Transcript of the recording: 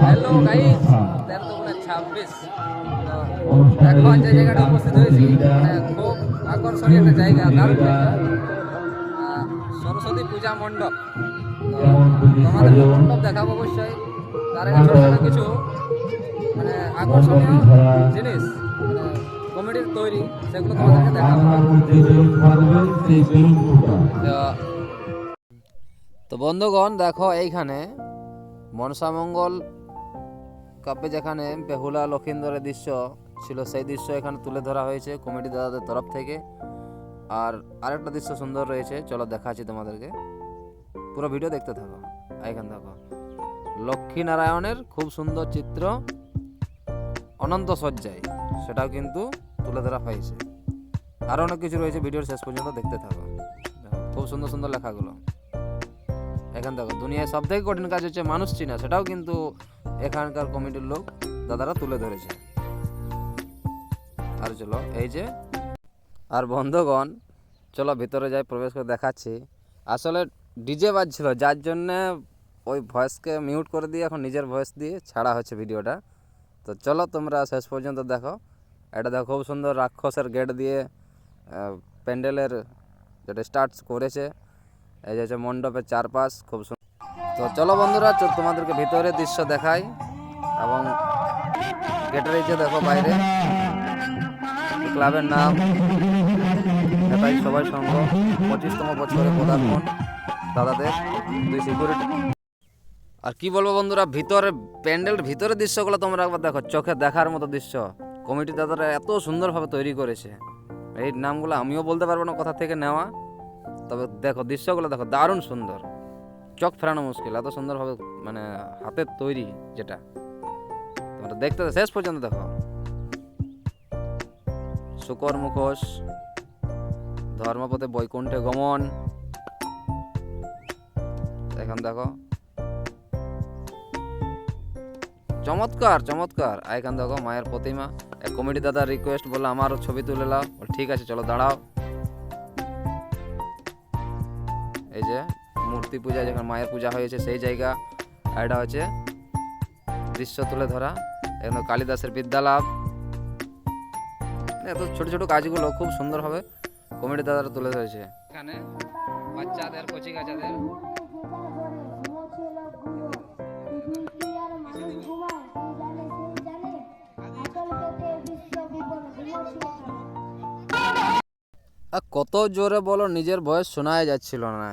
Hello guys তেরো দুগুণে ছাব্বিশ এখন যে জায়গাটা উপস্থিত হয়েছি। মানে খুব আকর্ষণীয় একটা জায়গা দারুণ জায়গা সরস্বতী পূজা মণ্ডপ। তোমাদের মণ্ডপ দেখাবো অবশ্যই। তার আগে ছোটো ছোটো কিছু মানে আকর্ষণীয় জিনিস মানে কমেডির তৈরি সেগুলো তোমাদেরকে দেখাবো। তো বন্ধুগণ দেখো এইখানে মনসামঙ্গল কাপে যেখানে বেহুলা লক্ষিন্দরের দৃশ্য ছিল, সেই দৃশ্য এখানে তুলে ধরা হয়েছে কমিটি দাদাদের তরফ থেকে। আর আরেকটা দৃশ্য সুন্দর রয়েছে, চলো দেখাচ্ছি তোমাদেরকে। পুরো ভিডিও দেখতে থাকো, এখানে দেখো লক্ষ্মীনারায়ণের খুব সুন্দর চিত্র অনন্ত সজ্জায় সেটাও কিন্তু তুলে ধরা হয়েছে। আরও অনেক কিছু রয়েছে, ভিডিওর শেষ পর্যন্ত দেখতে থাকো। খুব সুন্দর সুন্দর লেখাগুলো। এখান দেখো, দুনিয়ায় সব থেকে কঠিন কাজ হচ্ছে মানুষ চিনা, সেটাও কিন্তু এখানকার কমিটির লোক দাদারা তুলে ধরেছে। আর চলো, এই যে, আর বন্ধুগণ, চলো ভিতরে যাই, প্রবেশ করে দেখাচ্ছি। আসলে ডিজে বাজছিল, যার জন্যে ওই ভয়েসকে মিউট করে দিয়ে এখন নিজের ভয়েস দিয়ে ছাড়া হচ্ছে ভিডিওটা। তো চলো তোমরা শেষ পর্যন্ত দেখো। এটা দেখো, খুব সুন্দর রাক্ষসের গেট দিয়ে প্যান্ডেলের যেটা স্টার্ট করেছে এই যে হচ্ছে মণ্ডপের চারপাশ, খুব সুন্দর তো চলো বন্ধুরা তোমাদেরকে ভিতরে দৃশ্য দেখাই এবং গেটের এই যে দেখো বাইরে, ক্লাবের নাম নেতাজি সবাই সংঘ পঁচিশতম বছরে পদার্পণ দাদাদের, দুই সিকিউরিটি আর কি বলব বন্ধুরা, ভিতরে প্যান্ডেল ভিতরে দৃশ্যগুলো তোমরা একবার দেখো, চোখে দেখার মতো দৃশ্য। কমিটি দাদারা এত সুন্দরভাবে তৈরি করেছে। এই নামগুলো আমিও বলতে পারব না কোথা থেকে নেওয়া। তবে দেখো দৃশ্যগুলো দেখো দারুণ সুন্দর। চোখ ফেরানো মুশকিল, এত সুন্দরভাবে মানে হাতের তৈরি যেটা। তোমরা দেখতে শেষ পর্যন্ত দেখো। শুকর মুখোশ, ধর্মপথে বৈকুণ্ঠে গমন। এখন দেখো। চমৎকার চমৎকার। এখান দেখো মায়ের প্রতিমা। কমিটি দাদার রিকোয়েস্ট বলল, আমারও ছবি তুলে নাও ঠিক আছে, চলো দাঁড়াও। এই যে মূর্তি পূজা, যেখানে মায়ের পূজা হয়েছে, সেই জায়গা, আর এটা হচ্ছে দৃশ্য তুলে ধরা। এখানে কালিদাসের বিদ্যালাভ। এত ছোট ছোট কাজগুলো খুব সুন্দরভাবে কমেডি দাদারা তুলে ধরেছে। এখানে বাচ্চাদের, কচি কাচাদের আর কত জোরে বলো নিজের ভয়েস শোনাই যাচ্ছিল না।